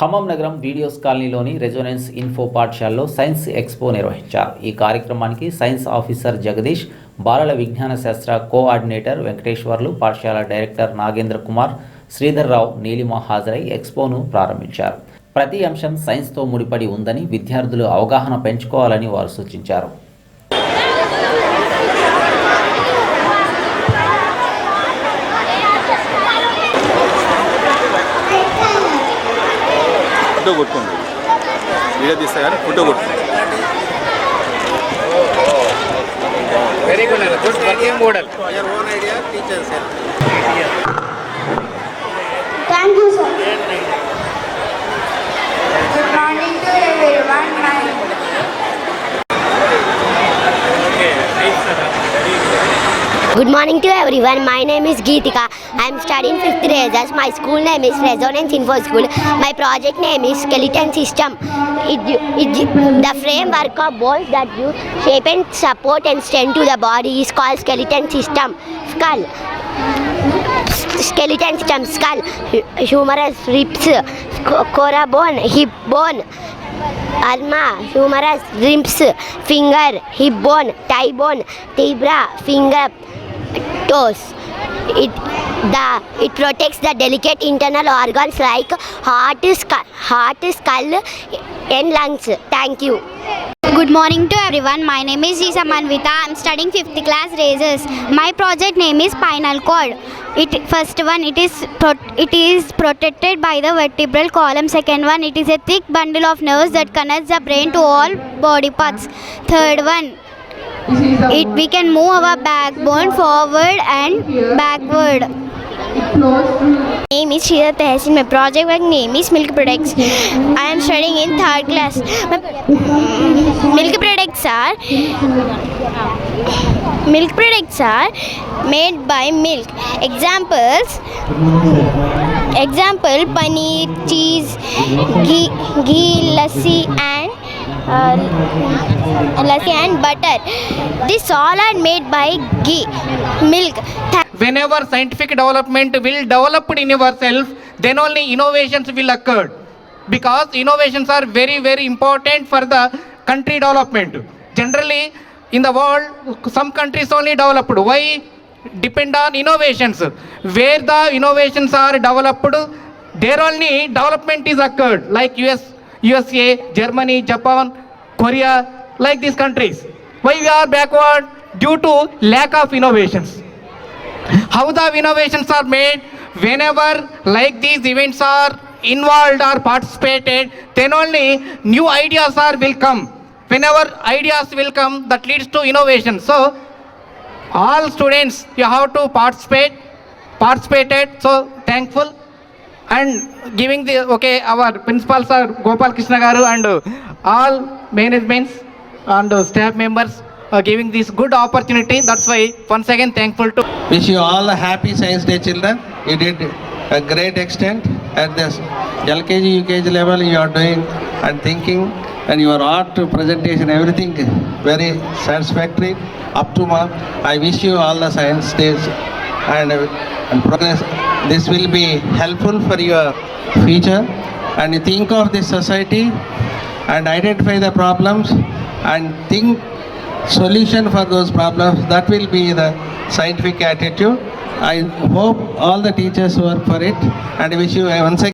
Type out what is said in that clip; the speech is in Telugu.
ఖమ్మం నగరం వీడియోస్ కాలనీలోని రెజొనెన్స్ ఇన్ఫో పాఠశాలలో సైన్స్ ఎక్స్పో నిర్వహించారు. ఈ కార్యక్రమానికి సైన్స్ ఆఫీసర్ జగదీష్ బాలల విజ్ఞాన శాస్త్ర కోఆర్డినేటర్ వెంకటేశ్వర్లు పాఠశాల డైరెక్టర్ నాగేంద్ర కుమార్ శ్రీధర్ రావు నీలిమ హాజరై ఎక్స్పోను ప్రారంభించారు. ప్రతి అంశం సైన్స్తో ముడిపడి ఉందని విద్యార్థులు అవగాహన పెంచుకోవాలని వారు సూచించారు. ఫోటో కొట్టుకోండి వీడియో తీస్తా కానీ ఫోటో కొట్టుకోండి very good good working model Thank you, sir. Good Good morning to everyone. My name is Geetika. I am studying fifth grade. My school name is Resonance Info School. My project name is Skeleton System. It, it, the framework of bones that you shape and support and strength to the body is called skeleton system. Skull. Skeleton system. Skull. Humerus, ribs, cora bone, hip bone. Ulna, humerus, ribs, finger, hip bone, thigh bone, tibia, finger, It the it protects the delicate internal organs like heart, skull, heart, skull, and lungs. Thank you. Good morning to everyone. My name is Isa Manvita. I'm studying 5th class raises. My project name is spinal cord. It first one it is it is protected by the vertebral column. Second one it is a thick bundle of nerves that connects the brain to all body parts. Third one it we can move our backbone forward and backward. name is Shira Tehsin. My project work name is Milk Products. I am studying in third class. My, milk products are milk products are made by milk. Examples example paneer, cheese, ghee, ghee lassi and uh, lassi and butter. This all are made by ghee, milk. Whenever scientific development will develop in yourself then only innovations will occur because innovations are very very important for the country development generally in the world some countries only developed why depend on innovations where the innovations are developed there only development is occurred like us usa germany japan korea like these countries why we are backward due to lack of innovations how the innovations are made whenever like these events are involved or participated then only new ideas are will come whenever ideas will come that leads to innovation so all students you have to participate participated so thankful and giving the okay our principals are gopal krishna garu and all managements and staff members are giving this good opportunity that's why once again thankful to Wish you all a happy Science Day, children. You did a great extent at this LKG, UKG level. You are doing and thinking, and your art presentation, everything very satisfactory, up to mark. I wish you all the Science Days and, uh, and progress. This will be helpful for your future. And think of the society and identify the problems and think solution for those problems. That will be the scientific attitude. I hope all the teachers work for it and wish you once again.